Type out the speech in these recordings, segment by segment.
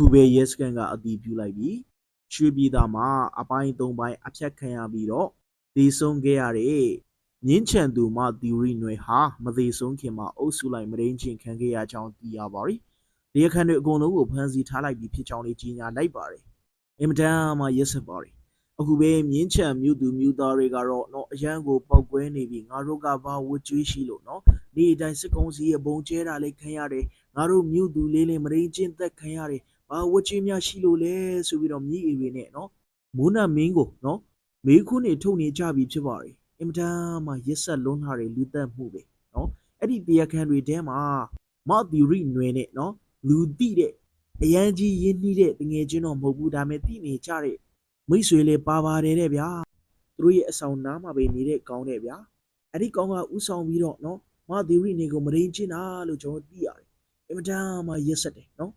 အခုပဲရဲစခန်းကအတည်ပြုလိုက်ပြီးရွှေပြည်သားမှာအပိုင်း၃ပိုင်းအဖြတ်ခံရပြီးတော့ဒေဆုံးခဲ့ရတဲ့မြင်းချန်သူမသီရိနွယ်ဟာမသေးဆုံးခင်မှာအုပ်စုလိုက်မရင်းချင်းခံခဲ့ရကြောင်းသိရပါတယ်။တရားခံတွေအကုန်လုံးကိုဖမ်းဆီးထားလိုက်ပြီးဖြစ်ကြောင်းလေးကြီးညာလိုက်ပါတယ်။အင်မတန်မှရက်စက်ပါတယ်။အခုပဲမြင်းချန်မြို့သူမြို့သားတွေကတော့တော့အရန်ကိုပောက်ကွဲနေပြီးငါတို့ကဘာဝတ်ကြွေးရှိလို့နော်။ဒီအတိုင်းစစ်ကုန်းစီရဲ့ဘုံကျဲတာလေးခံရတယ်။ငါတို့မြို့သူလေးလေးမရင်းချင်းသက်ခံရတယ်။ ဘာဝတ်ကြီးများရှိလို့လဲဆိုပြီးတော့မြည်အီတွေနဲ့နော်မိုးနာမင်းကိုနော်မေးခွန်းတွေထုတ်နေကြပြီဖြစ်ပါတယ်အင်မတန်မှရက်ဆက်လွန်းလာတဲ့လူသက်မှုပဲနော်အဲ့ဒီတရားခံတွေထဲမှာမော့သီရီနွယ်နဲ့နော်လူတိတဲ့အရန်ကြီးရင်းနှီးတဲ့တငယ်ချင်းတော့မဟုတ်ဘူးဒါပေမဲ့တိနေကြတဲ့မိတ်ဆွေလေးပါပါတယ်တဲ့ဗျာသူတို့ရဲ့အဆောင်နားမှာပဲနေတဲ့ကောင်းတဲ့ဗျာအဲ့ဒီကောင်းကဥဆောင်ပြီးတော့နော်မသီရီနေကိုမရင်းချင်းတာလို့ကျွန်တော်သိရတယ်အင်မတန်မှရက်ဆက်တယ်နော်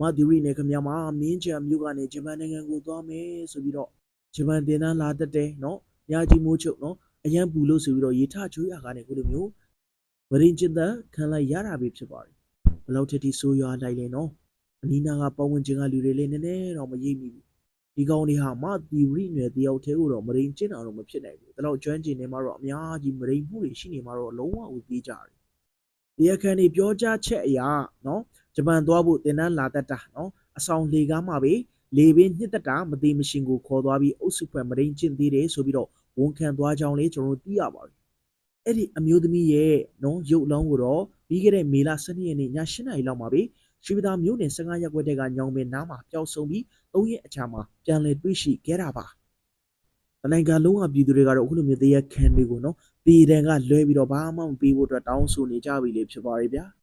မသီရီနဲ့ခင်ဗျာမမင်းချံမြို့ကနေဂျပန်နိုင်ငံကိုသွားမယ်ဆိုပြီးတော့ဂျပန်တင်တန်းလာတက်တယ်နော်ရာကြီးမိုးချုပ်နော်အရန်ပူလို့ဆိုပြီးတော့ရေထချိုးရကနေကိုလိုမျိုးဝရင်ကျင်တန်ခံလိုက်ရတာပဲဖြစ်ပါတယ်ဘလောက်ထက်ထိဆိုးရွားလိုက်လဲနော်အနီးနားကပတ်ဝန်းကျင်ကလူတွေလည်းနည်းနည်းတော့မရိပ်မိဘူးဒီကောင်တွေဟာမသီရီနယ်တယောက်တည်းကိုတော့မရင်ကျင်တာတော့မဖြစ်နိုင်ဘူးဒါတော့ကျွမ်းကျင်နေမှာတော့အများကြီးမရိပ်မှုတွေရှိနေမှာတော့လုံးဝဦးပြေးကြတယ်တရားခံတွေပြောကြားချက်အရာနော် ဂျပန်သွားဖို့တင်နန်းလာတတ်တာနော်အဆောင်လေကားမှာပဲလေပင်ညှစ်တတာမတိမရှင်ကိုခေါ်သွားပြီးအုပ်စုဖွဲ့မရင်းကျင့်သေးတယ်ဆိုပြီးတော့ဝန်ခံသွားကြောင်းလေးကျွန်တော်သိရပါတယ်အဲ့ဒီအမျိုးသမီးရဲ့နော်ရုပ်အလောင်းကိုတော့ပြီးခဲ့တဲ့မေလ12ရက်နေ့ည7နာရီလောက်မှာပဲရှိပသာမြို့နယ်15ရပ်ကွက်တဲကညောင်ပင်နားမှာပျောက်ဆုံးပြီး၃ရက်အကြာမှာပြန်လည်တွေ့ရှိခဲ့တာပါ။တနင်္ဂနွေလုံးကပြည်သူတွေကတော့အခုလိုမျိုးတရားခံတွေကိုနော်ပြည်တန်ကလွဲပြီးတော့ဘာမှမပြီးဖို့အတွက်တောင်းဆိုနေကြပြီလေဖြစ်ပါရဲ့ဗျာ။